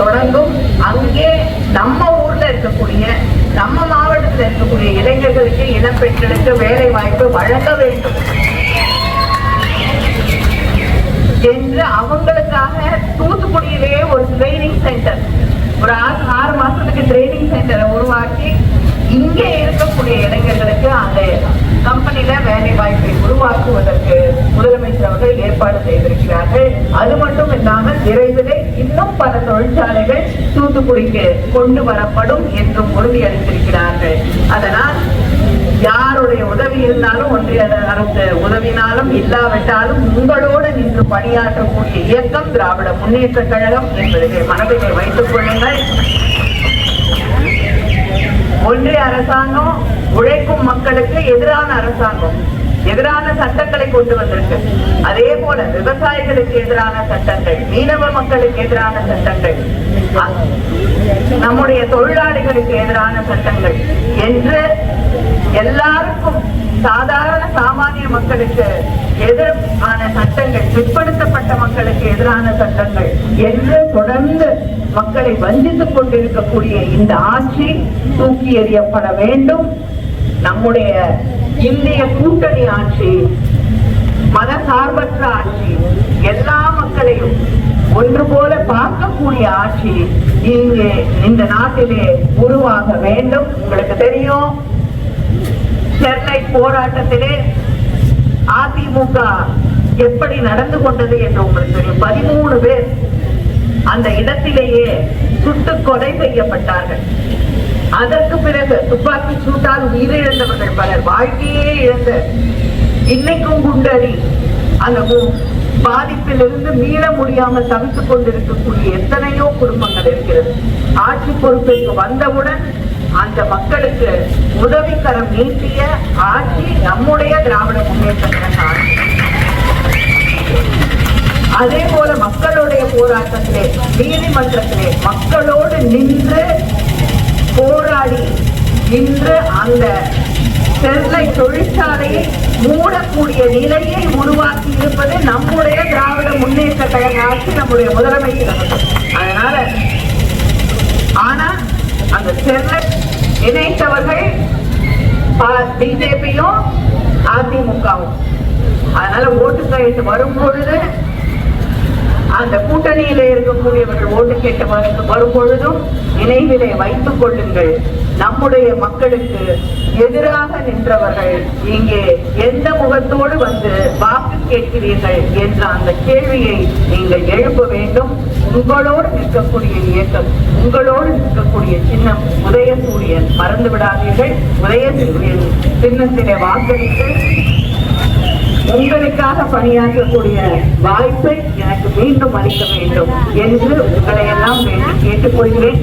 தொடங்கும் அங்கே நம்ம ஊர்ல இருக்கக்கூடிய நம்ம மாவட்டத்தில் இருக்கக்கூடிய இளைஞர்களுக்கு இனப்பெண்களுக்கு வேலை வாய்ப்பு வழங்க வேண்டும். என்று அவங்களுக்காக தூத்துக்குடியிலேயே ஒரு ட்ரைனிங் சென்டர் ஒரு ஆறு ஆறு மாசத்துக்கு ட்ரைனிங் சென்டரை உருவாக்கி இங்கே இருக்கக்கூடிய இளைஞர்களுக்கு அந்த கம்பெனில வேலை வாய்ப்பை உருவாக்குவதற்கு முதலமைச்சர் அவர்கள் ஏற்பாடு செய்திருக்கிறார்கள். அது மட்டும் இல்லாமல் விரைவிலே பல தொழிற்சாலைகள் தூத்துக்குடிக்கு கொண்டு வரப்படும் என்றும் உறுதியளித்திருக்கிறார்கள். அதனால் யாருடைய உதவி இருந்தாலும் ஒன்றிய அரசு உதவினாலும் இல்லாவிட்டாலும் உங்களோடு நின்று பணியாற்றக்கூடிய இயக்கம் திராவிட முன்னேற்ற கழகம் என்பதை மனதிலே வைத்துக் கொள்ளுங்கள். ஒன்றிய அரசாங்கம் உழைக்கும் மக்களுக்கு எதிரான அரசாங்கம். எதிரான சட்டங்களை கொண்டு வந்திருக்கு. அதே போல விவசாயிகளுக்கு எதிரான சட்டங்கள் மீனவ மக்களுக்கு எதிரான சட்டங்கள் நம்முடைய தொழிலாளிகளுக்கு எதிரான சட்டங்கள் என்று எல்லாருக்கும் சாதாரண சாமானிய மக்களுக்கு எதிரான சட்டங்கள் பிற்படுத்தப்பட்ட மக்களுக்கு எதிரான சட்டங்கள் என்று தொடர்ந்து மக்களை வஞ்சித்துக் கொண்டிருக்கக்கூடிய இந்த ஆட்சி தூக்கி எறியப்பட வேண்டும். நம்முடைய இந்திய கூட்டணி ஆட்சி மத சார்பற்ற ஆட்சி எல்லா மக்களையும் ஒன்று போல பார்க்கக்கூடிய ஆட்சி இங்கே இந்த நாட்டிலே உருவாக வேண்டும். உங்களுக்கு தெரியும் ஸ்டெர்லைட் போராட்டத்திலே அதிமுக எப்படி நடந்து கொண்டது என்று உங்களுக்கு தெரியும். பதிமூணு பேர் அந்த இடத்திலேயே சுட்டு கொலை செய்யப்பட்டார்கள். அதற்கு பிறகு துப்பாக்கி சூட்டால் உயிரிழந்தவர்கள் பலர் வாழ்க்கையே இழந்த இன்னைக்கும் குண்டடி அந்த பாதிப்பிலிருந்து மீள முடியாமல் தவித்துக் கொண்டிருக்கக்கூடிய எத்தனையோ குடும்பங்கள் இருக்கிறது. ஆட்சி பொறுப்பிற்கு வந்தவுடன் அந்த மக்களுக்கு உதவிக்கரம் நீட்டிய ஆட்சி நம்முடைய திராவிட முன்னேற்ற கழக ஆட்சி. அதே போல மக்களுடைய போராட்டத்திலே நீதிமன்றத்திலே மக்களோடு நின்று போராடி இன்று அந்த சென்னை தொழிற்சாலையை மூடக்கூடிய நிலையை உருவாக்கி இருப்பது நம்முடைய திராவிட முன்னேற்ற கழக ஆட்சி நம்முடைய முதலமைச்சர் அதனால ஆனா அந்த சென்னை இணைத்தவர்கள் பிஜேபியும் அதிமுகவும். அதனால ஓட்டு கையெழுத்து வரும் பொழுது அந்த கூட்டணியிலே இருக்கக்கூடியவர்கள் ஓட்டு கேட்டு வரும்பொழுதும் நினைவிலே வைத்துக் கொள்ளுங்கள். நம்முடைய மக்களுக்கு எதிராக நின்றவர்கள் இங்கே எந்த முகத்தோடு வந்து வாக்கு கேட்கிறீர்கள் என்ற அந்த கேள்வியை நீங்கள் எழுப்ப வேண்டும். உங்களோடு நிற்கக்கூடிய இயக்கம் உங்களோடு நிற்கக்கூடிய சின்னம் உதயசூரியன் மறந்து விடாதீர்கள் உதயசூரியன் சின்னத்திலே வாக்களித்து உங்களுக்காக பணியாற்றக்கூடிய வாய்ப்பை எனக்கு மீண்டும் அளிக்க வேண்டும் என்று உங்களை எல்லாம் கேட்டுக்கொள்கிறேன்.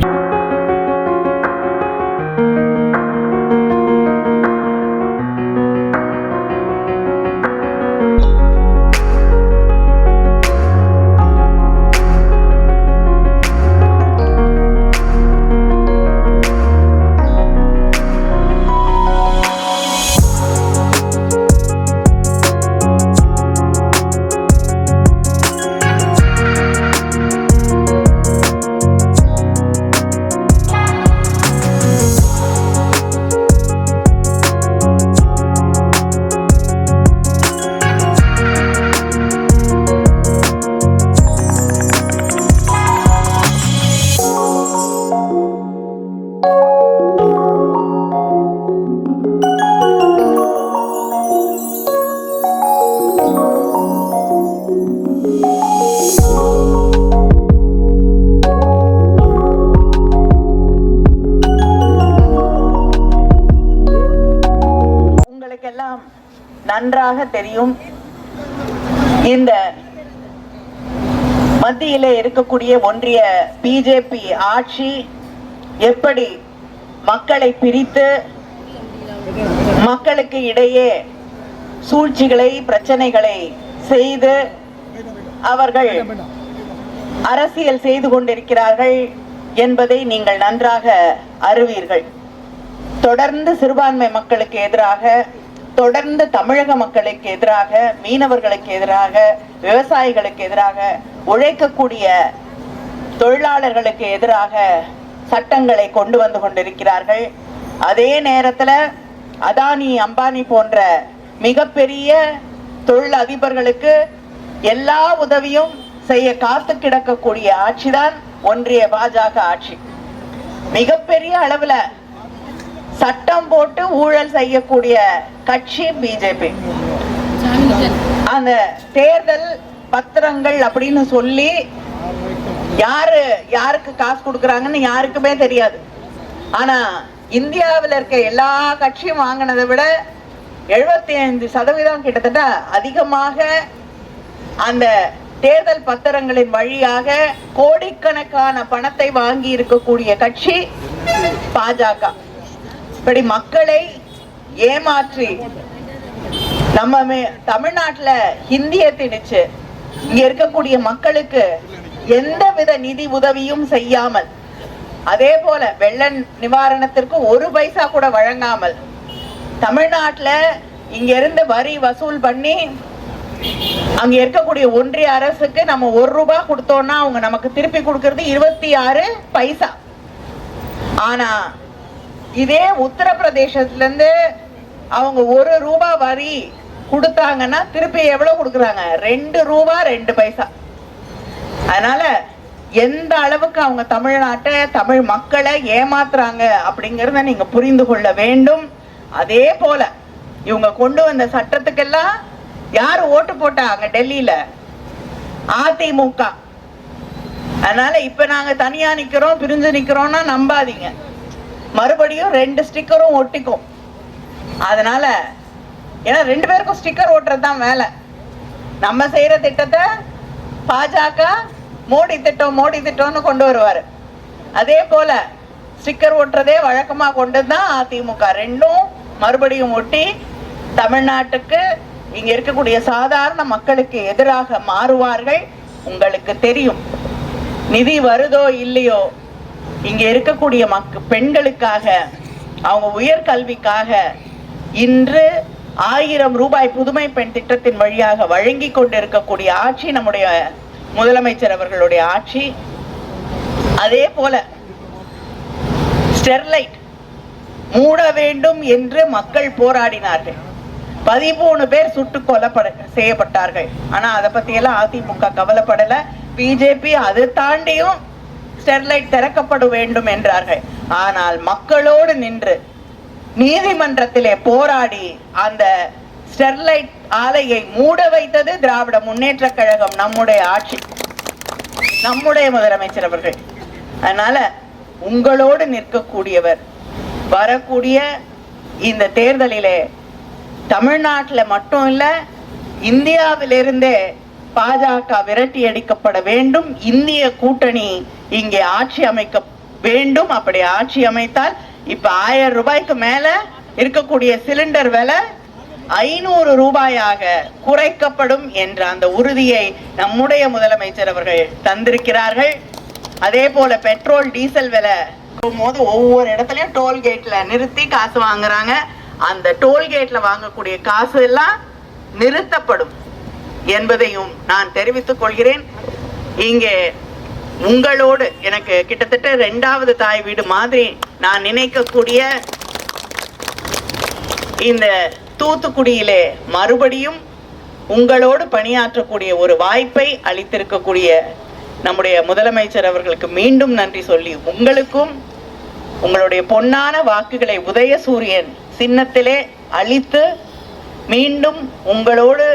நன்றாக தெரியும். இந்த மத்தியிலே இருக்கக்கூடிய ஒன்றிய பிஜேபி ஆட்சி எப்படி மக்களை பிரித்து மக்களுக்கு இடையே சூழ்ச்சிகளை பிரச்சனைகளை செய்து அவர்கள் அரசியல் செய்து கொண்டிருக்கிறார்கள் என்பதை நீங்கள் நன்றாக அறிவீர்கள். தொடர்ந்து சிறுபான்மை மக்களுக்கு எதிராக தொடர்ந்து தமிழக மக்களுக்கு எதிராக மீனவர்களுக்கு எதிராக விவசாயிகளுக்கு எதிராக உழைக்கக்கூடிய தொழிலாளர்களுக்கு எதிராக சட்டங்களை கொண்டு வந்து கொண்டிருக்கிறார்கள். அதே நேரத்தில் அதானி அம்பானி போன்ற மிகப்பெரிய தொழில் அதிபர்களுக்கு எல்லா உதவியும் செய்ய காத்து கிடக்கக்கூடிய ஆட்சிதான் ஒன்றிய பாஜக ஆட்சி. மிகப்பெரிய அளவில் சட்டம் போட்டு ஊழல் செய்யக்கூடிய கட்சி பிஜேபி அந்த தேர்தல் பத்திரங்கள் அப்படின்னு சொல்லி யாரு யாருக்கு காசு கொடுக்கறாங்கன்னு யாருக்குமே தெரியாது. ஆனா இந்தியாவில் இருக்க எல்லா கட்சியும் வாங்கினதை விட எழுபத்தி ஐந்து சதவீதம் கிட்டத்தட்ட அதிகமாக அந்த தேர்தல் பத்திரங்களின் வழியாக கோடிக்கணக்கான பணத்தை வாங்கி இருக்கக்கூடிய கட்சி பாஜக இப்படி மக்களை ஏமாற்றி நம்ம மே- தமிழ்நாட்டுல ஹிந்திய திணிச்சு இங்க இருக்கக்கூடிய மக்களுக்கு எந்தவித நிதி உதவியும் செய்யாமல் அதே போல வெள்ள நிவாரணத்திற்கு ஒரு பைசா கூட வழங்காமல் தமிழ்நாட்டுல இங்க இருந்து வரி வசூல் பண்ணி அங்க இருக்கக்கூடிய ஒன்றிய அரசுக்கு நம்ம ஒரு ரூபாய் கொடுத்தோம்னா அவங்க நமக்கு திருப்பி கொடுக்கறது இருபத்தி ஆறு பைசா. ஆனா இதே உத்தரப்பிரதேசத்துலேருந்து அவங்க ஒரு ரூபா வரி கொடுத்தாங்கன்னா திருப்பி எவ்வளோ கொடுக்குறாங்க? ரெண்டு ரூபா ரெண்டு பைசா. அதனால எந்த அளவுக்கு அவங்க தமிழ்நாட்டை தமிழ் மக்களை ஏமாத்துறாங்க அப்படிங்கிறத நீங்க புரிந்து கொள்ள வேண்டும். அதே போல இவங்க கொண்டு வந்த சட்டத்துக்கெல்லாம் யாரு ஓட்டு போட்டாங்க டெல்லியில? அதிமுக. அதனால இப்ப நாங்க தனியா நிக்கிறோம் பிரிஞ்சு நிக்கிறோம்னா நம்பாதீங்க. மறுபடியும் ரெண்டு ஸ்டிக்கரும் ஒட்டிக்கும். அதனால ஏன்னா ரெண்டு பேருக்கும் ஸ்டிக்கர் ஓட்டுறது தான் வேலை. நம்ம செய்கிற திட்டத்தை பாஜக மோடி திட்டம் மோடி திட்டம்னு கொண்டு வருவார். அதே போல ஸ்டிக்கர் ஓட்டுறதே வழக்கமாக கொண்டு தான் அதிமுக. ரெண்டும் மறுபடியும் ஒட்டி தமிழ்நாட்டுக்கு இங்கே இருக்கக்கூடிய சாதாரண மக்களுக்கு எதிராக மாறுவார்கள். உங்களுக்கு தெரியும். நிதி வருதோ இல்லையோ இங்க இருக்கக்கூடிய மக்க பெண்களுக்காக அவங்க உயர்கல்விக்காக இன்று ஆயிரம் ரூபாய் புதுமை பெண் திட்டத்தின் வழியாக வழங்கி கொண்டிருக்கக்கூடிய ஆட்சி நம்முடைய முதலமைச்சர் அவர்களுடைய ஆட்சி. அதே போல ஸ்டெர்லைட் மூட வேண்டும் என்று மக்கள் போராடினார்கள். பதிமூணு பேர் சுட்டு கொல்லப்பட செய்யப்பட்டார்கள். ஆனா அதை பத்தி எல்லாம் அதிமுக கவலைப்படல. பிஜேபி அதை தாண்டியும் ஸ்டெர்லைட் திறக்கப்பட வேண்டும் என்றார்கள். ஆனால் மக்களோடு நின்று நீதிமன்றத்திலே போராடி அந்த ஸ்டெர்லைட் ஆலையை மூட வைத்தது திராவிட முன்னேற்ற கழகம் நம்முடைய ஆட்சி. நம்முடைய முதலமைச்சர் அவர்கள். அதனால உங்களோடு நிற்கக்கூடியவர் வரக்கூடிய இந்த தேர்தலிலே தமிழ்நாட்டில் மட்டும் இல்ல இந்தியாவிலிருந்தே பாஜக விரட்டி அடிக்கப்பட வேண்டும். இந்திய கூட்டணி இங்கே ஆட்சி அமைக்க வேண்டும். அப்படி ஆட்சி அமைத்தால் இப்ப ஆயிரம் ரூபாய்க்கு மேல இருக்கக்கூடிய சிலிண்டர் விலை ஐநூறு ரூபாயாக குறைக்கப்படும் என்ற அந்த உறுதியை நம்முடைய முதலமைச்சர் அவர்கள் தந்திருக்கிறார்கள். அதே போல பெட்ரோல் டீசல் விலை போது ஒவ்வொரு இடத்துலயும் டோல்கேட்ல நிறுத்தி காசு வாங்குறாங்க. அந்த டோல்கேட்ல வாங்கக்கூடிய காசு எல்லாம் நிறுத்தப்படும் என்பதையும் நான் தெரிவித்துக் கொள்கிறேன். இங்கே உங்களோடு எனக்கு கிட்டத்தட்ட ரெண்டாவது தாய் வீடு மாதிரி நான் நினைக்கக்கூடிய இந்த தூத்துக்குடியிலே மறுபடியும் உங்களோடு பணியாற்றக்கூடிய ஒரு வாய்ப்பை அளித்திருக்கக்கூடிய நம்முடைய முதலமைச்சர் அவர்களுக்கு மீண்டும் நன்றி சொல்லி உங்களுக்கும் உங்களுடைய பொன்னான வாக்குகளை உதயசூரியன் சின்னத்திலே அளித்து மீண்டும் உங்களோடு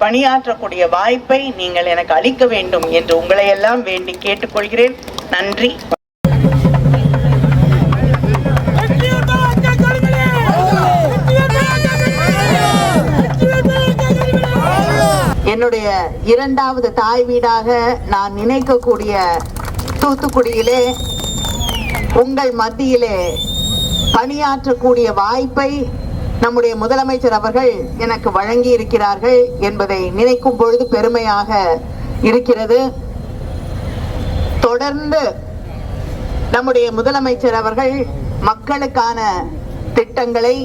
பணியாற்றக்கூடிய வாய்ப்பை நீங்கள் எனக்கு அளிக்க வேண்டும் என்று உங்களை எல்லாம் வேண்டி கேட்டுக்கொள்கிறேன். நன்றி. என்னுடைய இரண்டாவது தாய் வீடாக நான் நினைக்கக்கூடிய தூத்துக்குடியிலே உங்கள் மத்தியிலே பணியாற்றக்கூடிய வாய்ப்பை நம்முடைய முதலமைச்சர் அவர்கள் எனக்கு வழங்கி இருக்கிறார்கள் என்பதை நினைக்கும் பொழுது பெருமையாக இருக்கிறது. தொடர்ந்து நம்முடைய முதலமைச்சர் அவர்கள் மக்களுக்கான திட்டங்களை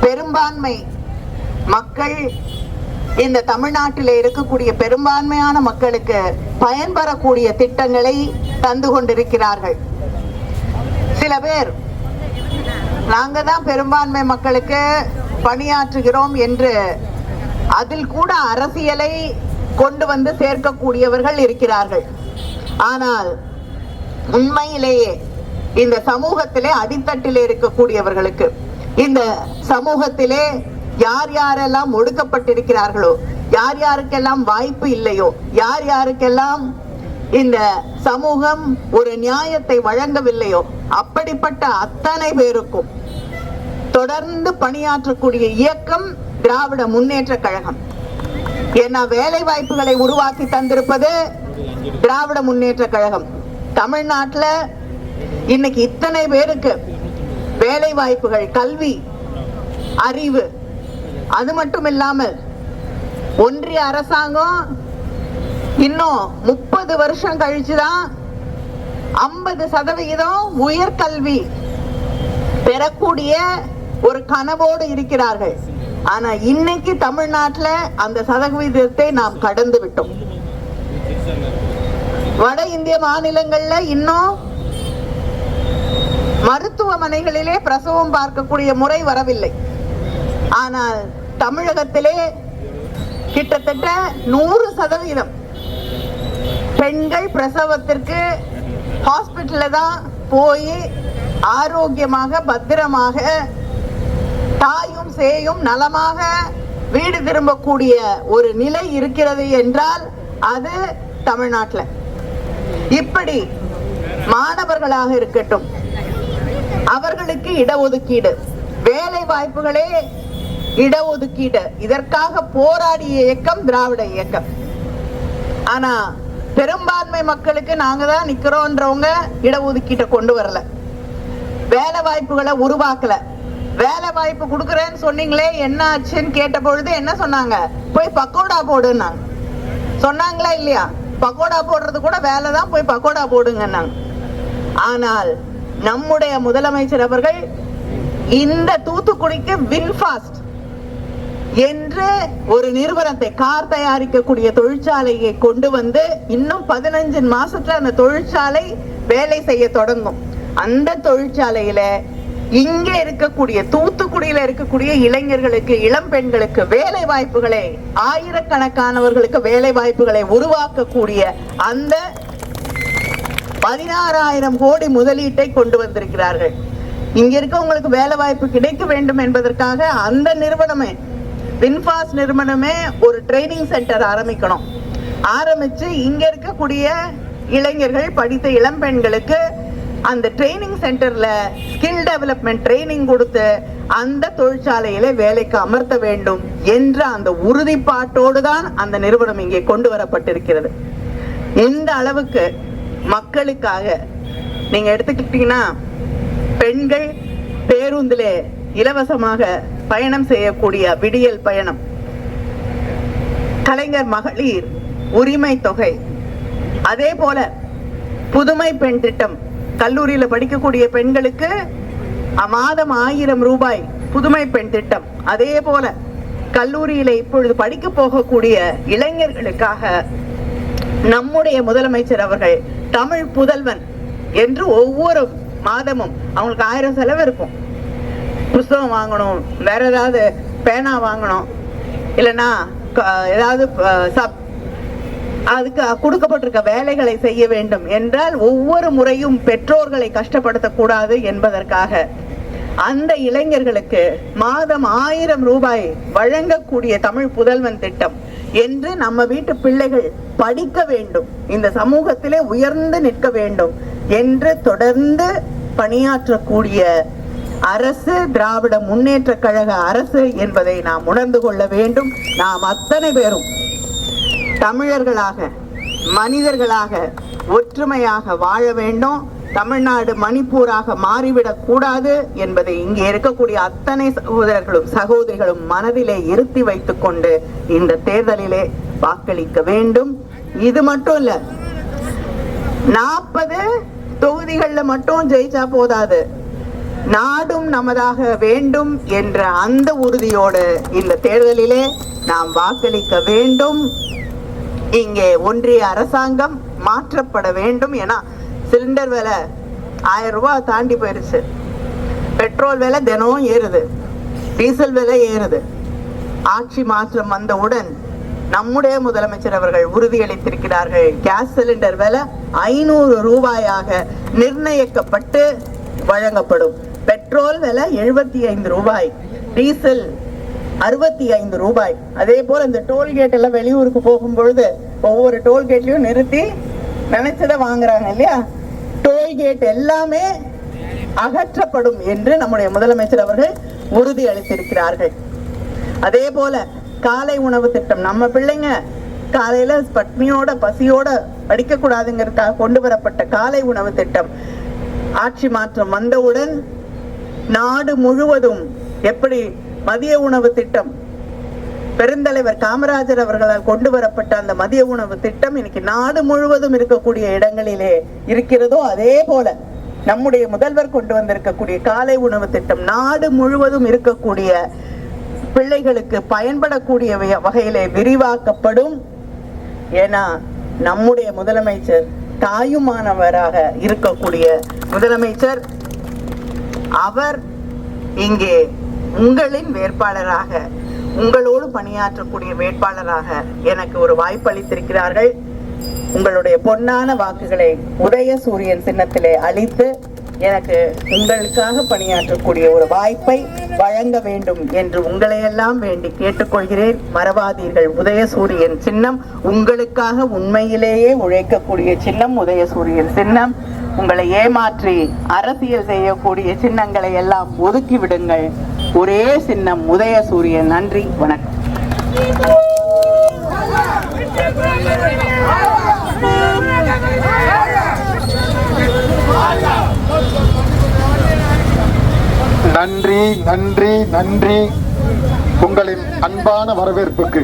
பெரும்பான்மை மக்கள் இந்த தமிழ்நாட்டில் இருக்கக்கூடிய பெரும்பான்மையான மக்களுக்கு பயன்பெறக்கூடிய திட்டங்களை தந்து கொண்டிருக்கிறார்கள். சில பேர் நாங்கள் தான் பெரும்பான்மை மக்களுக்கு பணியாற்றுகிறோம் என்று அதில் கூட அரசியலை கொண்டு வந்து சேர்க்கக்கூடியவர்கள் இருக்கிறார்கள். ஆனால் உண்மையிலேயே இந்த சமூகத்திலே அடித்தட்டிலே இருக்கக்கூடியவர்களுக்கு இந்த சமூகத்திலே யார் யாரெல்லாம் ஒடுக்கப்பட்டிருக்கிறார்களோ யார் யாருக்கெல்லாம் வாய்ப்பு இல்லையோ யார் யாருக்கெல்லாம் இந்த சமூகம் ஒரு நியாயத்தை வழங்கவில்லையோ அப்படிப்பட்ட அத்தனை பேருக்கும் தொடர்ந்து பணியாற்றக்கூடிய இயக்கம் திராவிட முன்னேற்ற கழகம். ஏன்னா வேலை வாய்ப்புகளை உருவாக்கி தந்திருப்பது திராவிட முன்னேற்ற கழகம். தமிழ்நாட்டில் இன்னைக்கு இத்தனை பேருக்கு வேலை வாய்ப்புகள் கல்வி அறிவு அது மட்டும் இல்லாமல் ஒன்றிய அரசாங்கம் இன்னும் முப்பது வருஷம் கழிச்சுதான் ஐம்பது சதவிகிதம் உயர்கல்வி பெறக்கூடிய ஒரு கனவோடு இருக்கிறார்கள். ஆனா இன்னைக்கு தமிழ்நாட்டில் அந்த சதவீதத்தை நாம் கடந்து விட்டோம். வட இந்திய மாநிலங்கள்ல இன்னும் மருத்துவமனைகளிலே பிரசவம் பார்க்கக்கூடிய முறை வரவில்லை. ஆனால் தமிழகத்திலே கிட்டத்தட்ட நூறு சதவீதம் பெண்கள் பிரசவத்திற்கு ஹாஸ்பிட்டலில் தான் போய் ஆரோக்கியமாக பத்திரமாக தாயும் சேயும் நலமாக வீடு திரும்பக்கூடிய ஒரு நிலை இருக்கிறது என்றால் அது தமிழ்நாட்டில். இப்படி மாணவர்களாக இருக்கட்டும் அவர்களுக்கு இடஒதுக்கீடு வேலை வாய்ப்புகளே இடஒதுக்கீடு இதற்காக போராடிய இயக்கம் திராவிட இயக்கம். ஆனா பெரும்பான்மை மக்களுக்கு நாங்க தான் நிக்கிறோன்றவங்க இடஒதுக்கீட்டை கொண்டு வரல. வேலை வாய்ப்புகளை உருவாக்கல. வேலை வாய்ப்பு கொடுக்குறேன்னு சொன்னீங்களே என்ன ஆச்சுன்னு கேட்ட பொழுது என்ன சொன்னாங்க? போய் பக்கோடா போடுன்னாங்க. சொன்னாங்களா இல்லையா? பக்கோடா போடுறது கூட வேலை தான் போய் பக்கோடா போடுங்கன்னாங்க. ஆனால் நம்முடைய முதலமைச்சர் அவர்கள் இந்த தூத்துக்குடிக்கு வின்ஃபாஸ்ட் என்று ஒரு நிறுவனத்தை கார் தயாரிக்கக்கூடிய தொழிற்சாலையை கொண்டு வந்து இன்னும் பதினஞ்சு மாசத்துல அந்த தொழிற்சாலை வேலை செய்ய தொடங்கும். அந்த தொழிற்சாலையில இங்க இருக்கக்கூடிய தூத்துக்குடியில இருக்கக்கூடிய இளைஞர்களுக்கு இளம் பெண்களுக்கு வேலை வாய்ப்புகளை ஆயிரக்கணக்கானவர்களுக்கு வேலை வாய்ப்புகளை உருவாக்கக்கூடிய அந்த பதினாறாயிரம் கோடி முதலீட்டை கொண்டு வந்திருக்கிறார்கள். இங்க இருக்கவங்களுக்கு வேலை வாய்ப்பு கிடைக்க வேண்டும் என்பதற்காக அந்த நிறுவனமே வின்ஃபாஸ் நிறுவனமே ஒரு ட்ரைனிங் சென்டர் ஆரம்பிக்கணும். ஆரம்பிச்சு இங்க இருக்கக்கூடிய இளைஞர்கள் படித்த இளம்பெண்களுக்கு அந்த ட்ரைனிங் சென்டர்ல ஸ்கில் டெவலப்மெண்ட் ட்ரைனிங் கொடுத்து அந்த தொழிற்சாலையில வேலைக்கு அமர்த்த வேண்டும் என்ற அந்த உறுதிப்பாட்டோடு தான் அந்த நிறுவனம் இங்கே கொண்டு வரப்பட்டிருக்கிறது. இந்த அளவுக்கு மக்களுக்காக நீங்க எடுத்துக்கிட்டீங்கன்னா பெண்கள் பேருந்திலே இலவசமாக பயணம் செய்யக்கூடிய விடியல் பயணம். கலைஞர் மகளிர் உரிமை தொகை அதே போல புதுமை பெண் திட்டம் கல்லூரியில் படிக்கக்கூடிய பெண்களுக்கு மாதம் ஆயிரம் ரூபாய் புதுமை பெண் திட்டம். அதே போல கல்லூரியில இப்பொழுது படிக்க போகக்கூடிய இளைஞர்களுக்காக நம்முடைய முதலமைச்சர் அவர்கள் தமிழ் புதல்வன் என்று ஒவ்வொரு மாதமும் அவங்களுக்கு ஆயிரம் செலவு இருக்கும். புஸ்தகம் வாங்கணும் வேற ஏதாவது பேனா வாங்கணும் இல்லைன்னா க- ஏதாவது சப் அதுக்கு கொடுக்கப்பட்டிருக்க வேலைகளை செய்ய வேண்டும் என்றால் ஒவ்வொரு முறையும் பெற்றோர்களை கஷ்டப்படுத்தக்கூடாது என்பதற்காக அந்த இளைஞர்களுக்கு மாதம் ஆயிரம் ரூபாய் வழங்கக்கூடிய தமிழ் புதல்வன் திட்டம் என்று நம்ம வீட்டு பிள்ளைகள் படிக்க வேண்டும். இந்த சமூகத்திலே உயர்ந்து நிற்க வேண்டும் என்று தொடர்ந்து பணியாற்றக்கூடிய அரசு திராவிட முன்னேற்ற கழக அரசு என்பதை நாம் உணர்ந்து கொள்ள வேண்டும். நாம் அத்தனை பேரும் தமிழர்களாக மனிதர்களாக ஒற்றுமையாக வாழ வேண்டும். தமிழ்நாடு மணிப்பூராக மாறிவிடக் கூடாது என்பதை இங்கே இருக்கக்கூடிய அத்தனை சகோதரர்களும் சகோதரிகளும் மனதிலே இருத்தி வைத்துக் கொண்டு இந்த தேர்தலிலே வாக்களிக்க வேண்டும். இது மட்டும் இல்ல நாற்பது தொகுதிகள்ல மட்டும் ஜெயிச்சா போதாது. நாடும் நமதாக வேண்டும் என்ற அந்த உறுதியோடு இந்த தேர்தலிலே நாம் வாக்களிக்க வேண்டும். இங்கே ஒன்றிய அரசாங்கம் மாற்றப்பட வேண்டும் ஏன்னா சிலிண்டர் விலை ஆயிரம் ரூபாய் தாண்டி போயிருச்சு. பெட்ரோல் விலை தினமும் ஏறுது. டீசல் விலை ஏறுது. ஆட்சி மாற்றம் வந்தவுடன் நம்முடைய முதலமைச்சர் அவர்கள் உறுதியளித்திருக்கிறார்கள். கேஸ் சிலிண்டர் விலை ஐநூறு ரூபாயாக நிர்ணயிக்கப்பட்டு வழங்கப்படும். பெட்ரோல் விலை எழுபத்தி ஐந்து ரூபாய். டீசல் அறுபத்தி ஐந்து ரூபாய். அதே போல இந்த டோல்கேட் எல்லாம் வெளியூருக்கு போகும் பொழுது ஒவ்வொரு டோல்கேட்லயும் நிறுத்தி நினைச்சதை வாங்குறாங்க இல்லையா? டோல்கேட் எல்லாமே அகற்றப்படும் என்று நம்முடைய முதலமைச்சர் அவர்கள் உறுதி அளித்திருக்கிறார்கள். அதே போல காலை உணவு திட்டம். நம்ம பிள்ளைங்க காலையில பட்னியோட பசியோட படிக்க கூடாதுங்கிறதுக்காக கொண்டு வரப்பட்ட காலை உணவு திட்டம். ஆட்சி மாற்றம் வந்தவுடன் நாடு முழுவதும் எப்படி மதிய உணவு திட்டம். பெருந்தலைவர் காமராஜர் அவர்களால் கொண்டு வரப்பட்ட அந்த மதிய உணவு திட்டம் இன்னைக்கு நாடு முழுவதும் இருக்கக்கூடிய இடங்களிலே இருக்கிறதோ அதே போல நம்முடைய முதல்வர் கொண்டு வந்திருக்கக்கூடிய காலை உணவு திட்டம் நாடு முழுவதும் இருக்கக்கூடிய பிள்ளைகளுக்கு பயன்படக்கூடிய வகையிலே விரிவாக்கப்படும். ஏன்னா நம்முடைய முதலமைச்சர் தாயுமானவராக இருக்கக்கூடிய முதலமைச்சர் அவர் இங்கே உங்களின் வேட்பாளராக உங்களோடு பணியாற்றக்கூடிய வேட்பாளராக எனக்கு ஒரு வாய்ப்பு அளித்திருக்கிறார்கள். உங்களுடைய பொன்னான வாக்குகளை உதய சூரியன் சின்னத்திலே அளித்து எனக்கு உங்களுக்காக பணியாற்றக்கூடிய ஒரு வாய்ப்பை வழங்க வேண்டும் என்று உங்களையெல்லாம் வேண்டி கேட்டுக்கொள்கிறேன். மறவாதீர்கள். உதயசூரியன் சின்னம் உங்களுக்காக உண்மையிலேயே உழைக்கக்கூடிய சின்னம் உதயசூரியன் சின்னம். உங்களை ஏமாற்றி அரசியல் செய்யக்கூடிய சின்னங்களை எல்லாம் ஒதுக்கி விடுங்கள். ஒரே சின்னம் உதயசூரியன் நன்றி வணக்கம். நன்றி நன்றி நன்றி. உங்களின் அன்பான வரவேற்புக்கு